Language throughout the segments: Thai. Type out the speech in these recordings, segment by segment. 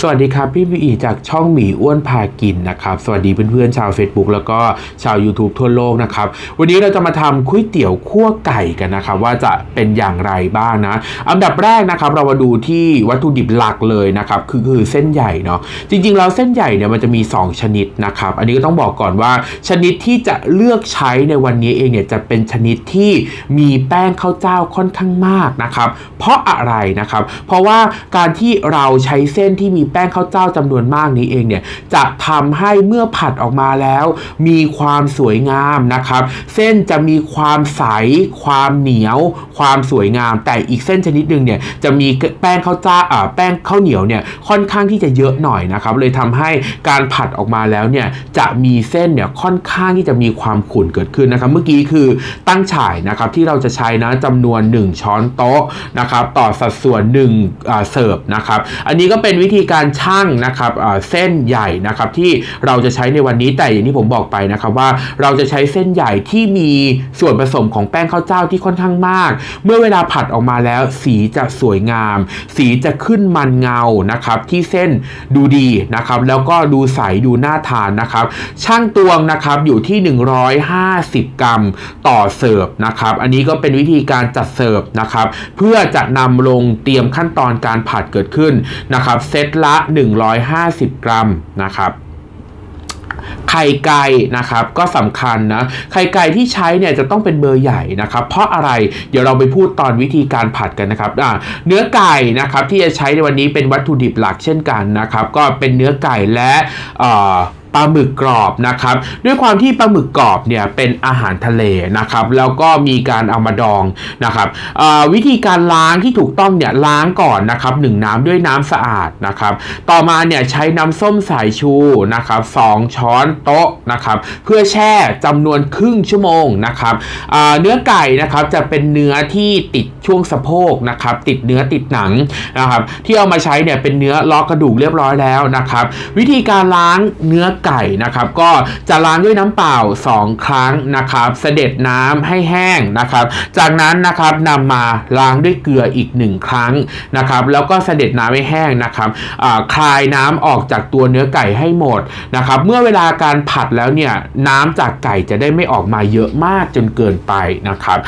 สวัสดีครับพี่วีอีจากช่องหมีอ้วนพากินนะครับสวัสดีเพื่อนๆชาว Facebook แล้วก็ชาว YouTube ทั่วโลกนะครับวันนี้เราจะมาทำก๋วยเตี๋ยวคั่วไก่กันนะครับว่าจะเป็นอย่างไรบ้างนะอันดับแรกนะครับเรามาดูที่วัตถุดิบหลักเลยนะครับคือคือเส้นใหญ่เนาะจริงๆแล้วเส้นใหญ่เนี่ยมันจะมี 2 ชนิดนะครับอันนี้ก็ต้องบอกก่อนว่า ชนิดที่จะเลือกใช้ในวันนี้เองเนี่ยจะเป็นชนิดที่มีแป้งข้าวเจ้าค่อนข้างมากนะครับเพราะอะไรนะครับเพราะว่าการที่เราใช้เส้นที่มีแป้งข้าวเจ้าจำนวนมากนี้เองเนี่ยจะทำให้เมื่อผัดออกมาแล้ว มีความสวยงามนะครับ เส้นจะมีความใส ความเหนียว ความสวยงาม แต่อีกเส้นชนิดหนึ่งเนี่ยจะมีแป้งข้าวเจ้าอ่าแป้งข้าวเหนียวเนี่ยค่อนข้างที่จะเยอะหน่อยนะครับ เลยทำให้การผัดออกมาแล้วเนี่ยจะมีเส้นเนี่ยค่อนข้างที่จะมีความขุ่นเกิดขึ้นนะครับ เมื่อกี้คือตั้งฉ่ายนะครับที่เราจะใช้นะจำนวน 1 ช้อนโต๊ะนะครับ ต่อสัดส่วน1อ่าเสิร์ฟนะครับ อันนี้ก็เป็นวิธีการการชั่งนะครับเส้นใหญ่นะครับที่เราจะใช้ในวันนี้แต่อย่างที่ผมบอกไปนะครับว่าเราจะใช้เส้นใหญ่ที่มีส่วนผสมของแป้งข้าวเจ้าที่ค่อนข้างมาก เมื่อเวลาผัดออกมาแล้ว สีจะสวยงาม สีจะขึ้นมันเงานะครับที่เส้นดูดีนะครับแล้วก็ดูใสดูน่าทานนะครับช่างตวงนะครับอยู่ที่ 150 กรัมต่อเสิร์ฟนะครับอันนี้ก็เป็นวิธีการจัดเสิร์ฟนะครับเพื่อจะนำลงเตรียมขั้นตอนการผัดเกิดขึ้นนะครับเซตละ150 กรัมนะครับไข่ไก่นะครับก็สำคัญนะไข่ไก่ที่ใช้เนี่ยจะต้องเป็นเบอร์ใหญ่นะครับ เพราะอะไรเดี๋ยวเราไปพูดตอนวิธีการผัดกันนะครับเนื้อไก่นะครับที่จะใช้ในวันนี้เป็นวัตถุดิบหลักเช่นกันนะครับ ก็เป็นเนื้อไก่และ ปลาหมึกกรอบนะครับด้วยความที่ปลาหมึกกรอบเนี่ยเป็นอาหารทะเลนะครับแล้วก็มีการเอามาดองนะครับวิธีการล้างที่ถูกต้องเนี่ยล้างก่อนนะครับหนึ่งน้ำด้วยน้ำสะอาดนะครับต่อมาเนี่ยใช้น้ำส้มสายชูนะครับสองช้อนโต๊ะนะครับเพื่อแช่จำนวนครึ่งชั่วโมงนะครับเนื้อไก่นะครับจะเป็นเนื้อที่ติดช่วงสะโพกนะครับติดเนื้อติดหนังนะครับที่เอามาใช้เนี่ยเป็นเนื้อล้อกระดูกเรียบร้อยแล้วนะครับวิธีการล้างเนื้อไก่นะครับก็จะล้างด้วยน้ำเปล่า 2 ครั้งนะครับเสด็จน้ำให้แห้งนะครับ จากนั้นนะครับนำมาล้างด้วยเกลืออีก 1 ครั้งนะครับ แล้วก็เสด็จน้ำให้แห้งนะครับคลายน้ำออกจากตัวเนื้อไก่ให้หมดนะครับ เมื่อเวลาการผัดแล้วเนี่ยน้ำจากไก่จะได้ไม่ออกมาเยอะมากจนเกินไปนะครับ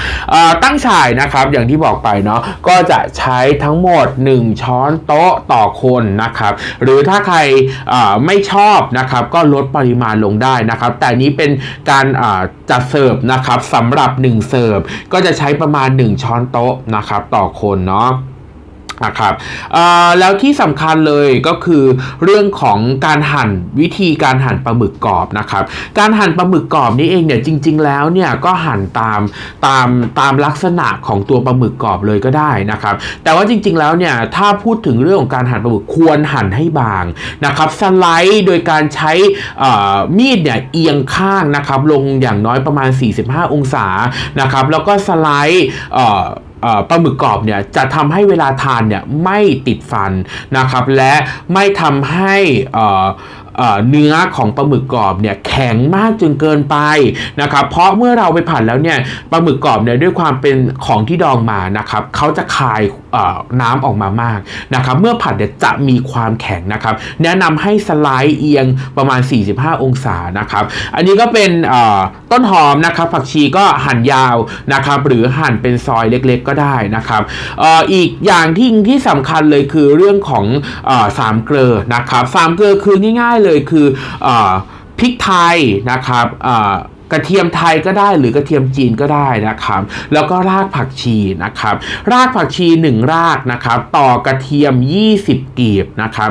ตั้งฉ่ายนะครับอย่างที่บอกไปเนาะก็จะใช้ทั้งหมด 1 ช้อนโต๊ะต่อคนนะครับ หรือถ้าใครไม่ชอบนะครับก็็ลดปริมาณลงได้นะครับ แต่นี้เป็นการจัดเสิร์ฟนะครับสำหรับ 1 เสิร์ฟก็จะใช้ประมาณ 1 ช้อนโต๊ะนะครับ ต่อคนเนาะ นะครับแล้วที่สำคัญเลยก็คือเรื่องของการหั่นวิธีการหั่นปลาหมึกกรอบนะครับ การหั่นปลาหมึกกรอบนี่เองเนี่ยจริง ๆ แล้วเนี่ยก็หั่นตามตามตามลักษณะของตัวปลาหมึกกรอบเลยก็ได้นะครับ แต่ว่าจริง ๆ แล้วเนี่ยถ้าพูดถึงเรื่องของการหั่นปลาหมึกควรหั่นให้บางนะครับสไลด์โดยการใช้มีดเนี่ยเอียงข้างนะครับลงอย่างน้อยประมาณ 45 องศานะครับแล้วก็สไลด์ ปลาหมึกกรอบเนี่ยจะทำให้เวลาทานเนี่ยไม่ติดฟันนะครับและไม่ทำให้ เเนื้อของปลาหมึกกรอบเนี่ยแข็งมากจนเกินไปนะครับเพราะเมื่อเราไปผัดแล้วเนี่ยปลาหมึกกรอบเนี่ยด้วยความเป็นของที่ดองมานะครับเขาจะคายน้ำออกมามากนะครับเมื่อผัดเนี่ยจะมีความแข็งนะครับแนะนำให้สไลด์เอียงประมาณ 45 องศานะครับอันนี้ก็เป็นต้นหอมนะครับผักชีก็หั่นยาวนะครับหรือหั่นเป็นซอยเล็กๆก็ได้นะครับอ,อ,อีกอย่างที่ที่สำคัญเลยคือเรื่องของออสามเกลือนะครับสามเกลือคือง่ายๆเลยคืออพริกไทยนะครับกระเทียมไทยก็ได้หรือกระเทียมจีนก็ได้นะครับ แล้วก็รากผักชีนะครับ รากผักชี 1 รากนะครับ ต่อกระเทียม 20 กีบนะครับ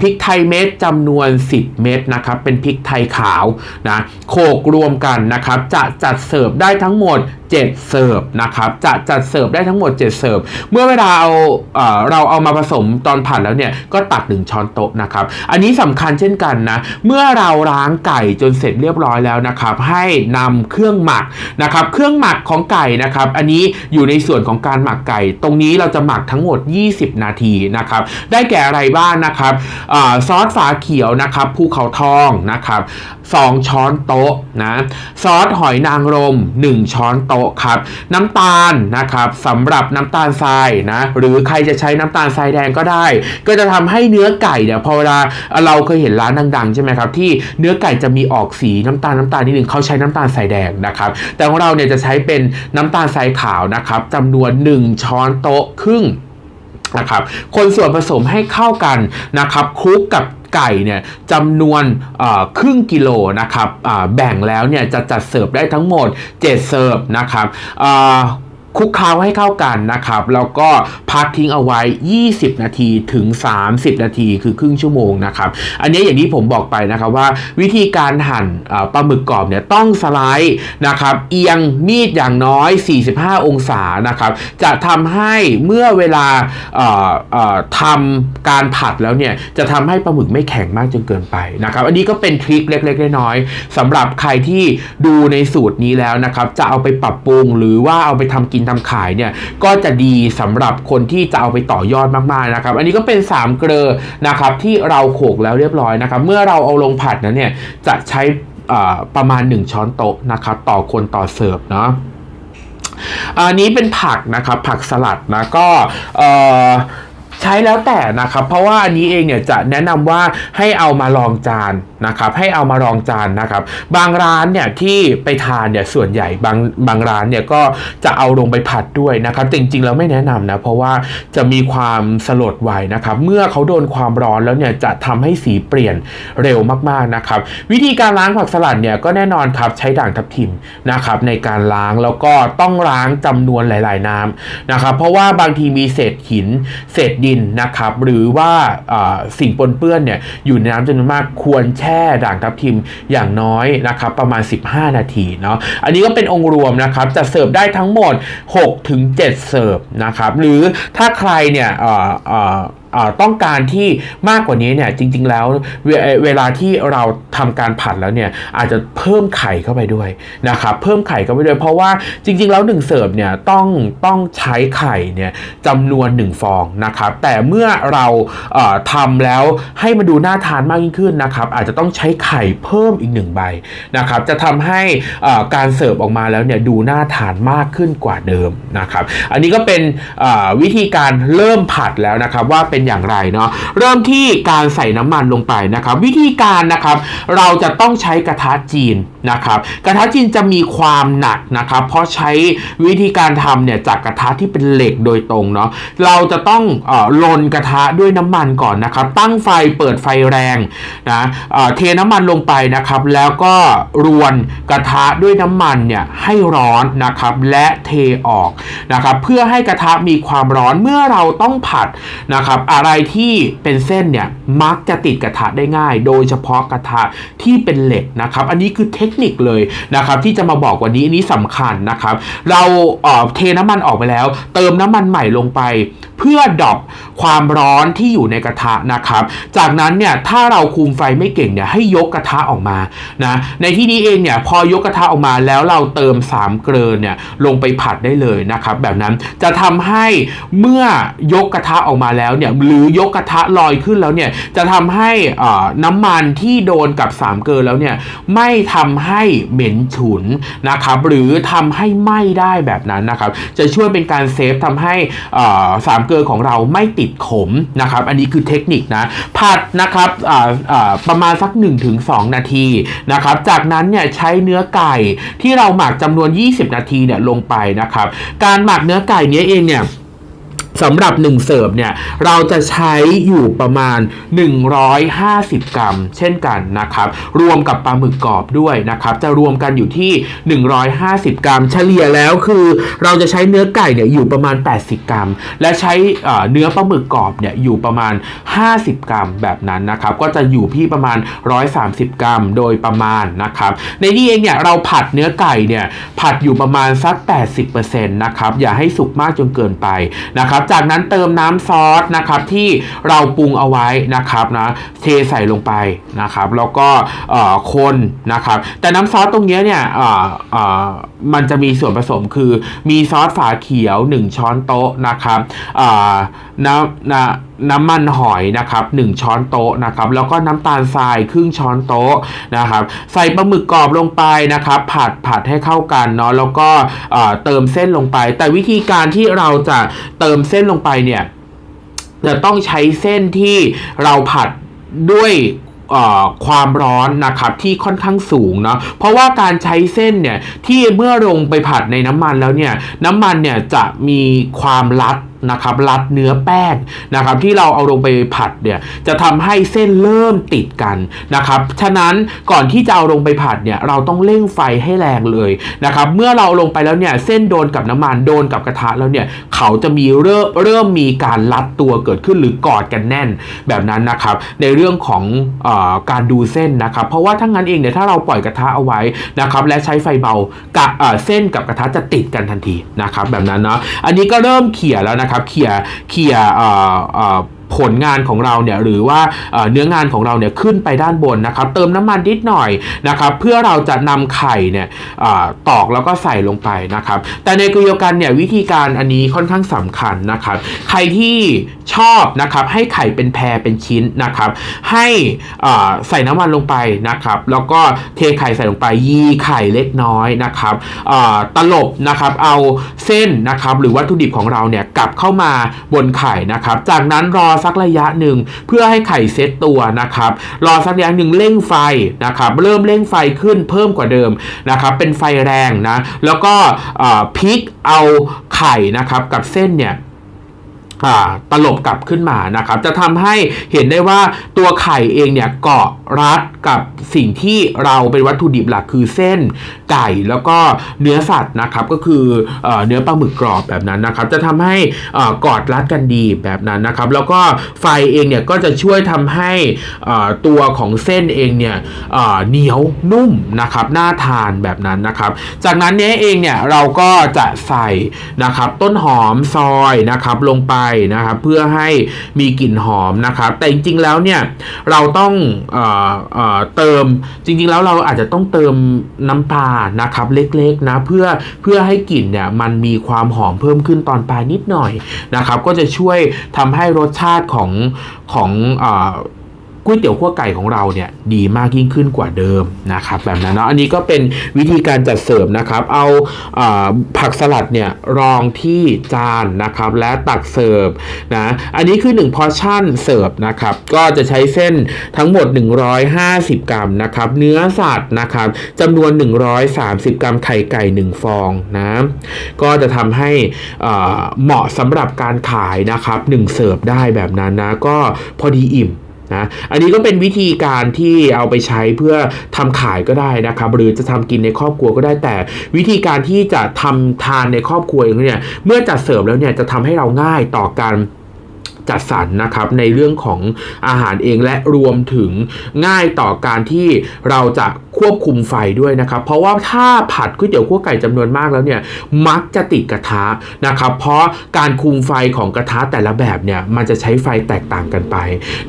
พริกไทยเม็ดจำนวน 10 เม็ดนะครับ เป็นพริกไทยขาวนะโขกรวมกันนะครับ จะจัดเสิร์ฟได้ทั้งหมด 7 เสิร์ฟนะครับจะจัดเสิร์ฟได้ทั้งหมด 7 เสิร์ฟ เมื่อเวลาเอาเราเอามาผสมตอนผัดแล้วเนี่ยก็ตัก 1 ช้อนโต๊ะนะครับ อันนี้สำคัญเช่นกันนะ เมื่อเราล้างไก่จนเสร็จเรียบร้อยแล้วนะครับ ให้นำเครื่องหมักนะครับ เครื่องหมักของไก่นะครับ อันนี้อยู่ในส่วนของการหมักไก่ ตรงนี้เราจะหมักทั้งหมด 20 นาทีนะครับ ได้แก่อะไรบ้างนะครับอซอสฝาเขียวนะครับภูเขาทองนะครับ2ช้อนโต๊ะนะ ซอสหอยนางรม 1 ช้อนโต๊ะครับน้ำตาลนะครับสำหรับน้ำตาลทรายนะหรือใครจะใช้น้ำตาลทรายแดงก็ได้ ก็จะทำให้เนื้อไก่เนี่ยพอเวลาเราเคยเห็นร้านดังๆใช่ไหมครับที่เนื้อไก่จะมีออกสีน้ำตาลน้ำตาลนิดหนึ่งเขาใช้น้ำตาลทรายแดงนะครับแต่ของเราเนี่ยจะใช้เป็นน้ำตาลทรายขาวนะครับจำนวน 1 ช้อนโต๊ะครึ่งนะครับคนส่วนผสมให้เข้ากันนะครับคลุกกับ ไก่เนี่ยจำนวนครึ่งกิโลนะครับแบ่งแล้วเนี่ยจะจัดเสิร์ฟได้ทั้งหมด 7 เสิร์ฟนะครับ คลุกเคล้าให้เข้ากันนะครับ แล้วก็พักทิ้งเอาไว้ 20 นาทีถึง 30 นาทีคือครึ่งชั่วโมงนะครับ อันนี้อย่างที่ผมบอกไปนะครับว่าวิธีการหั่นปลาหมึกกรอบเนี่ยต้องสไลด์นะครับ เอียงมีดอย่างน้อย 45 องศานะครับ จะทำให้เมื่อเวลาเอ่อเอ่อทำการผัดแล้วเนี่ยจะทำให้ปลาหมึกไม่แข็งมากจนเกินไปนะครับ อันนี้ก็เป็นทริคเล็กๆน้อยๆสำหรับใครที่ดูในสูตรนี้แล้วนะครับ จะเอาไปปรับปรุงหรือว่าเอาไปทำกินทำขายเนี่ยก็จะดีสำหรับคนที่จะเอาไปต่อยอดมากๆนะครับ อันนี้ก็เป็น 3 เกลือนะครับที่เราโขลกแล้วเรียบร้อยนะครับ เมื่อเราเอาลงผัดนั้นเนี่ยจะใช้ประมาณ 1 ช้อนโต๊ะนะครับต่อคนต่อเสิร์ฟเนาะอันนี้เป็นผักนะครับผักสลัดนะก็เอ่อ ใช้แล้วแต่นะครับ เพราะว่าอันนี้เองเนี่ยจะแนะนำว่าให้เอามาลองจานนะครับ ให้เอามาลองจานนะครับ บางร้านเนี่ยที่ไปทานเนี่ยส่วนใหญ่บางบางร้านเนี่ยก็จะเอาลงไปผัดด้วยนะครับ จริงๆแล้วไม่แนะนำนะเพราะว่าจะมีความสลดไวนะครับ เมื่อเขาโดนความร้อนแล้วเนี่ยจะทำให้สีเปลี่ยนเร็วมากๆนะครับ วิธีการล้างผักสลัดเนี่ยก็แน่นอนครับใช้ด่างทับทิมนะครับในการล้างแล้วก็ต้องล้างจำนวนหลาย ๆ น้ำนะครับ เพราะว่าบางทีมีเศษหินเศษดินนะครับ หรือว่าสิ่งปนเปื้อนเนี่ยอยู่ในน้ำจำนวนมากควรแช่ด่างทับทิมอย่างน้อยนะครับ ประมาณ 15 นาทีเนาะอันนี้ก็เป็นองค์รวมนะครับจะเสิร์ฟได้ทั้งหมด6ถึง7เสิร์ฟนะครับ หรือถ้าใครเนี่ย ต้องการที่มากกว่านี้เนี่ยจริง ๆ แล้วเวเวลาที่เราทำการผัดแล้วเนี่ยอาจจะเพิ่มไข่เข้าไปด้วยนะครับเพิ่มไข่เข้าไปด้วย เพราะว่าจริง ๆ แล้ว1เสิร์ฟเนี่ยต้องต้องใช้ไข่เนี่ยจำนวน 1 ฟองนะครับแต่เมื่อเราเอ่อทำแล้วให้มันดูน่าทานมากยิ่งขึ้นนะครับอาจจะต้องใช้ไข่เพิ่มอีกหนึ่งใบนะครับจะทำให้การเสิร์ฟออกมาแล้วเนี่ยดูน่าทานมากขึ้นกว่าเดิมนะครับอันนี้ก็เป็นวิธีการเริ่มผัดแล้วนะครับว่าเป็น็นอย่างไรเนาะเริ่มที่การใส่น้ำมันลงไปนะครับ วิธีการนะครับ เราจะต้องใช้กระทะจีน นะครับกระทะจีนจะมีความหนักนะครับ เพราะใช้วิธีการทำเนี่ยจากกระทะที่เป็นเหล็กโดยตรงเนาะเราจะต้องอลนกระทะด้วยน้ำมันก่อนนะครับ ตั้งไฟเปิดไฟแรงนะเเทน้ำมันลงไปนะครับ แล้วก็รวนกระทะด้วยน้ำมันเนี่ยให้ร้อนนะครับและเทออกนะครับ เพื่อให้กระทะมีความร้อนเมื่อเราต้องผัดนะครับ อะไรที่เป็นเส้นเนี่ยมักจะติดกระทะได้ง่าย โดยเฉพาะกระทะที่เป็นเหล็กนะครับ อันนี้คือเทคนิคเลยนะครับที่จะมาบอกวันนี้อันนี้สำคัญนะครับ เราเทน้ำมันออกไปแล้ว เติมน้ำมันใหม่ลงไป เพื่อดอปความร้อนที่อยู่ในกระทะนะครับ จากนั้นเนี่ยถ้าเราคุมไฟไม่เก่งเนี่ยให้ยกกระทะออกมานะในที่นี้เองเนี่ยพอยกกระทะออกมาแล้วเราเติม3เกลือเนี่ยลงไปผัดได้เลยนะครับ แบบนั้นจะทำให้เมื่อยกกระทะออกมาแล้วเนี่ยหรือยกกระทะลอยขึ้นแล้วเนี่ยจะทำให้น้ำมันที่โดนกับ3เกลือแล้วเนี่ยไม่ทำให้เหม็นฉุนนะครับหรือทำให้ไหม้ได้แบบนั้นนะครับจะช่วยเป็นการเซฟทำให้สามเกลือของเราไม่ติดขมนะครับอันนี้คือเทคนิคนะผัดนะครับประมาณสัก 1-2 นาทีนะครับจากนั้นเนี่ยใช้เนื้อไก่ที่เราหมักจำนวน 20 นาทีเนี่ยลงไปนะครับการหมักเนื้อไก่เนี้ยเองเนี่ย สำหรับ 1 เสิร์ฟเนี่ย เราจะใช้อยู่ประมาณ 150 กรัม เช่นกันนะครับ รวมกับปลาหมึกกรอบด้วยนะครับ จะรวมกันอยู่ที่ 150 กรัม เฉลี่ยแล้วคือ เราจะใช้เนื้อไก่เนี่ยอยู่ประมาณ 80 กรัม และใช้เนื้อปลาหมึกกรอบเนี่ยอยู่ประมาณ 50 กรัมแบบนั้นนะครับ ก็จะอยู่ที่ประมาณ 130 กรัม โดยประมาณนะครับ ในนี้เองเนี่ยเราผัดเนื้อไก่เนี่ยผัดอยู่ประมาณสัก 80%นะครับ อย่าให้สุกมากจนเกินไปนะครับจากนั้นเติมน้ำซอสนะครับที่เราปรุงเอาไว้นะครับนะเทใส่ลงไปนะครับแล้วก็คนนะครับแต่น้ำซอสตรงนี้เนี่ยมันจะมีส่วนผสมคือมีซอสฝาเขียว 1 ช้อนโต๊ะนะครับน้ำนะ น้ำมันหอยนะครับ1ช้อนโต๊ะนะครับแล้วก็น้ำตาลทรายครึ่งช้อนโต๊ะนะครับใส่ปลาหมึกกรอบลงไปนะครับผัดผัดให้เข้ากันเนาะแล้วก็เติมเส้นลงไป แต่วิธีการที่เราจะเติมเส้นลงไปเนี่ยจะต้องใช้เส้นที่เราผัดด้วยความร้อนนะครับที่ค่อนข้างสูงเนาะเพราะว่าการใช้เส้นเนี่ยที่เมื่อลงไปผัดในน้ำมันแล้วเนี่ยน้ำมันเนี่ยจะมีความรัด นะครับรัดเนื้อแป้งนะครับที่เราเอาลงไปผัดเนี่ยจะทำให้เส้นเริ่มติดกันนะครับฉะนั้นก่อนที่จะเอาลงไปผัดเนี่ยเราต้องเร่งไฟให้แรงเลยนะครับเมื่อเราลงไปแล้วเนี่ยเส้นโดนกับน้ำมันโดนกับกระทะแล้วเนี่ยเขาจะมีเริ่มเริ่มมีการรัดตัวเกิดขึ้นหรือกอดกันแน่นแบบนั้นนะครับในเรื่องของอการดูเส้นนะครับเพราะว่าถ้างั้นเองเนี่ยถ้าเราปล่อยกระทะเอาไว้นะครับและใช้ไฟเบากะเอ่อเส้นกับกระทะจะติดกันทันทีนะครับแบบนั้นเนาะอันนี้ก็เริ่มเขี่ยแล้วนะครับเขี่ยเขี่ยเอ่อเอ่อ ผลงานของเราเนี่ยหรือว่าเนื้องานของเราเนี่ยขึ้นไปด้านบนนะครับ เติมน้ำมันนิดหน่อยนะครับ เพื่อเราจะนำไข่เนี่ยอตอกแล้วก็ใส่ลงไปนะครับ แต่ในกรณีเดียวกันเนี่ยวิธีการอันนี้ค่อนข้างสำคัญนะครับ ใครที่ชอบนะครับให้ไข่เป็นแพรเป็นชิ้นนะครับ ให้ใส่น้ำมันลงไปนะครับ แล้วก็เทไข่ใส่ลงไปยีไข่เล็กน้อยนะครับตลบนะครับเอาเส้นนะครับ หรือวัตถุดิบของเราเนี่ยกลับเข้ามาบนไข่นะครับ จากนั้นรอสักระยะหนึ่ง เพื่อให้ไข่เซตตัวนะครับ รอสักระยะหนึ่งเร่งไฟนะครับเริ่มเร่งไฟขึ้นเพิ่มกว่าเดิมนะครับเป็นไฟแรงนะแล้วก็พลิกเอาไข่นะครับกับเส้นเนี่ย ตลบกลับขึ้นมานะครับ จะทำให้เห็นได้ว่าตัวไข่เองเนี่ยเกาะรัดกับสิ่งที่เราเป็นวัตถุดิบหลักคือเส้นไก่แล้วก็เนื้อสัตว์นะครับก็คือเอเนื้อปลาหมึกกรอบแบบนั้นนะครับ จะทำให้เอ่อกอดรัดกันดีแบบนั้นนะครับ แล้วก็ไฟเองเนี่ยก็จะช่วยทำให้ตัวของเส้นเองเนี่ยเอ่อเหนียวนุ่มนะครับน่าทานแบบนั้นนะครับ จากนั้นเนี้ยเองเนี่ยเราก็จะใส่นะครับต้นหอมซอยนะครับลงไปนะครับเพื่อให้มีกลิ่นหอมนะครับแต่จริงๆแล้วเนี่ยเราต้องเอ่อเอ่อเติมจริงๆแล้วเราอาจจะต้องเติมน้ำปลานะครับเล็กๆนะเพื่อเพื่อให้กลิ่นเนี่ยมันมีความหอมเพิ่มขึ้นตอนปลายนิดหน่อยนะครับก็จะช่วยทำให้รสชาติของของอ ก๋วยเตี๋ยวขั้วไก่ของเราเนี่ยดีมากยิ่งขึ้นกว่าเดิมนะครับแบบนั้นเนาะอันนี้ก็เป็นวิธีการจัดเสิร์ฟนะครับเอาอาผักสลัดเนี่ยรองที่จานนะครับและตักเสิร์ฟนะอันนี้คือ1พอร์ชั่นเสิร์ฟนะครับก็จะใช้เส้นทั้งหมด 150 กรัมนะครับเนื้อสัตว์นะครับจำนวน 130 กรัมไข่ไก่ 1 ฟองนะก็จะทำให้เหมาะสำหรับการขายนะครับ1เสิร์ฟได้แบบนั้นนะก็พอดีอิ่ม นะอันนี้ก็เป็นวิธีการที่เอาไปใช้เพื่อทำขายก็ได้นะครับหรือจะทำกินในครอบครัวก็ได้แต่ วิธีการที่จะทำทานในครอบครัวเองเนี่ยเมื่อจัดเสิร์ฟแล้วเนี่ยจะทำให้เราง่ายต่อการจัดสรรนะครับในเรื่องของอาหารเองและรวมถึงง่ายต่อการที่เราจะ ควบคุมไฟด้วยนะครับ เพราะว่าถ้าผัดก๋วยเตี๋ยวคั่วไก่จำนวนมากแล้วเนี่ยมักจะติดกระทะนะครับ เพราะการคุมไฟของกระทะแต่ละแบบเนี่ยมันจะใช้ไฟแตกต่างกันไป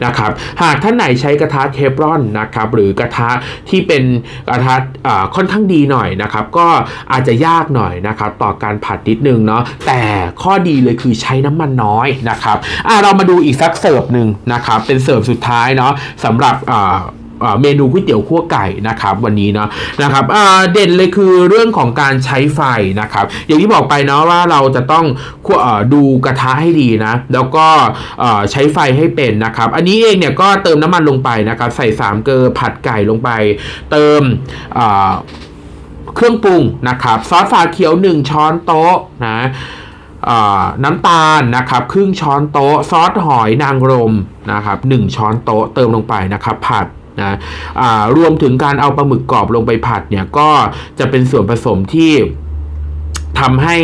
นะครับหากท่านไหนใช้กระทะเทฟรอนนะครับหรือกระทะที่เป็นกระทะค่อนข้างดีหน่อยนะครับ ก็อาจจะยากหน่อยนะครับต่อการผัดนิดนึงเนาะแต่ข้อดีเลยคือใช้น้ำมันน้อยนะครับอะเรามาดูอีกสักเสิร์ฟหนึ่งนะครับเป็นเสิร์ฟสุดท้ายเนาะสำหรับอ่า เมนูก๋วยเตี๋ยวคั่วไก่นะครับวันนี้เนาะนะครับเด่นเลยคือเรื่องของการใช้ไฟนะครับ อย่างที่บอกไปเนาะว่าเราจะต้องอดูกระทะให้ดีนะ แล้วก็ใช้ไฟให้เป็นนะครับ อันนี้เองเนี่ยก็เติมน้ำมันลงไปนะครับใส่สามเกลือผัดไก่ลงไป เติมเครื่องปรุงนะครับซอสฝาเขียว 1 ช้อนโต๊ะนะน้ำตาลนะครับครึ่งช้อนโต๊ะ ซอสหอยนางรมนะครับ1ช้อนโต๊ะเติมลงไปนะครับผัด นะรวมถึงการเอาปลาหมึกกรอบลงไปผัดเนี่ยก็จะเป็นส่วนผสมที่ ทำให้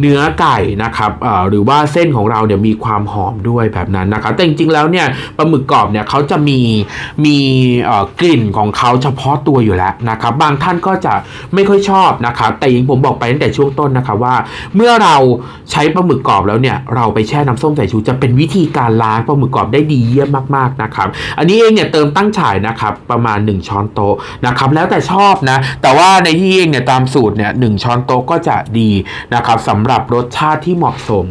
เนื้อไก่นะครับหรือว่าเส้นของเราเนี่ยมีความหอมด้วยแบบนั้นนะครับแต่จริงๆแล้วเนี่ยปลาหมึกกรอบเนี่ยเขาจะมีมีกลิ่นของเขาเฉพาะตัวอยู่แล้วนะครับ บางท่านก็จะไม่ค่อยชอบนะครับ แต่ยังผมบอกไปตั้งแต่ช่วงต้นนะครับว่า เมื่อเราใช้ปลาหมึกกรอบแล้วเนี่ยเราไปแช่น้ำส้มสายชูจะเป็นวิธีการล้างปลาหมึกกรอบได้ดีเยี่ยมมากๆนะครับ อันนี้เองเนี่ยเติมตั้งฉายนะครับประมาณ 1 ช้อนโต๊ะนะครับ แล้วแต่ชอบนะ แต่ว่าในที่เองเนี่ยตามสูตรเนี่ยหช้อนโต๊ะก็จะดีนะครับสำหรับรสชาติที่เหมาะสม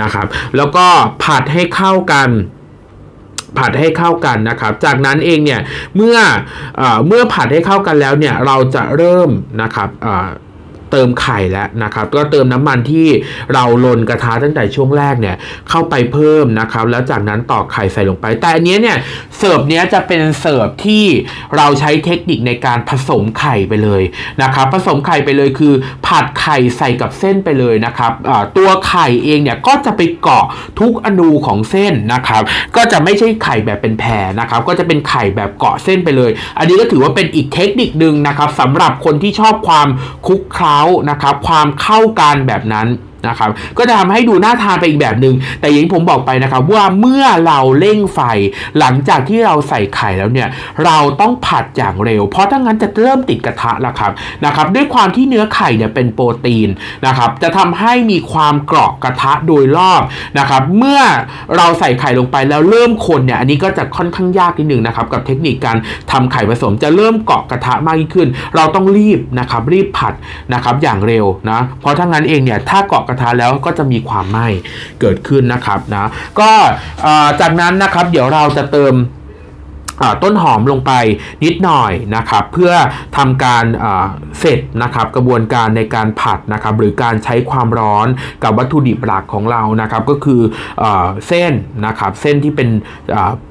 นะครับ แล้วก็ผัดให้เข้ากันผัดให้เข้ากันนะครับ จากนั้นเองเนี่ยเมื่อเออเมื่อผัดให้เข้ากันแล้วเนี่ยเราจะเริ่มนะครับ เติมไข่แล้วนะครับ ก็เติมน้ำมันที่เราลนกระทะตั้งแต่ช่วงแรกเนี่ยเข้าไปเพิ่มนะครับ แล้วจากนั้นตอกไข่ใส่ลงไป แต่อันนี้เนี่ยเสิร์ฟเนี้ยจะเป็นเสิร์ฟที่เราใช้เทคนิคในการผสมไข่ไปเลยนะครับ ผสมไข่ไปเลยคือ ผัดไข่ใส่กับเส้นไปเลยนะครับตัวไข่เองเนี่ยก็จะไปเกาะทุกอนูของเส้นนะครับ ก็จะไม่ใช่ไข่แบบเป็นแพรนะครับ ก็จะเป็นไข่แบบเกาะเส้นไปเลย อันนี้ก็ถือว่าเป็นอีกเทคนิคหนึ่งนะครับสำหรับคนที่ชอบความคลุกคล้านะครับ ความเข้ากันแบบนั้น นะครับก็จะทำให้ดูน่าทานไปอีกแบบหนึ่งแต่อย่างที่ผมบอกไปนะครับว่าเมื่อเราเร่งไฟ หลังจากที่เราใส่ไข่แล้วเนี่ยเราต้องผัดอย่างเร็ว เพราะถ้างั้นจะเริ่มติดกระทะแล้วครับนะครับด้วยความที่เนื้อไข่เนี่ยเป็นโปรตีนนะครับจะทำให้มีความเกาะกระทะโดยรอบนะครับเมื่อเราใส่ไข่ลงไปแล้วเริ่มคนเนี่ยอันนี้ก็จะค่อนข้างยากนิดนึงนะครับกับเทคนิคการทำไข่ผสมจะเริ่มเกาะกระทะมากยิ่งขึ้น เราต้องรีบนะครับรีบผัดนะครับอย่างเร็วนะเพราะถ้างั้นเองเนี่ยถ้าเกาะกระทะแล้วก็จะมีความไหม้เกิดขึ้นนะครับนะก็จากนั้นนะครับเดี๋ยวเราจะเติม ต้นหอมลงไปนิดหน่อยนะครับ เพื่อทำการเสร็จนะครับกระบวนการในการผัดนะครับ หรือการใช้ความร้อนกับวัตถุดิบหลักของเรานะครับ ก็คืออเส้นนะครับ เส้นที่เป็น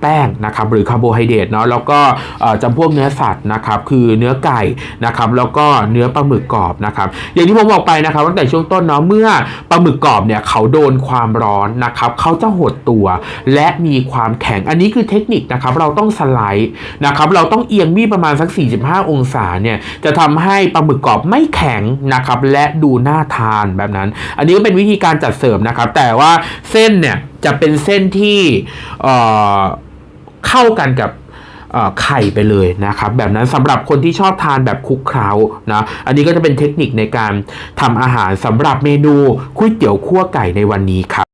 แป้งนะครับหรือคาร์โบไฮเดรตเนาะแล้วก็อ่าจำพวกเนื้อสัตว์นะครับ คือเนื้อไก่นะครับ แล้วก็เนื้อปลาหมึกกรอบนะครับ อย่างที่ผมบอกไปนะครับตั้งแต่ช่วงต้นเนาะเมื่อปลาหมึกกรอบเนี่ยเขาโดนความร้อนนะครับเขาจะหดตัว และมีความแข็งอันนี้คือเทคนิคนะครับ เราต้องสไลด์นะครับเราต้องเอียงมีดประมาณสัก 45 องศาเนี่ยจะทำให้ปลาหมึกกรอบไม่แข็งนะครับและดูน่าทานแบบนั้น อันนี้ก็เป็นวิธีการจัดเสิร์ฟนะครับ แต่ว่าเส้นเนี่ยจะเป็นเส้นที่เอ่อเข้ากันกับไข่ไปเลยนะครับ แบบนั้นสำหรับคนที่ชอบทานแบบคลุกเคล้านะอันนี้ก็จะเป็นเทคนิคในการทำอาหารสำหรับเมนูก๋วยเตี๋ยวคั่วไก่ในวันนี้ครับ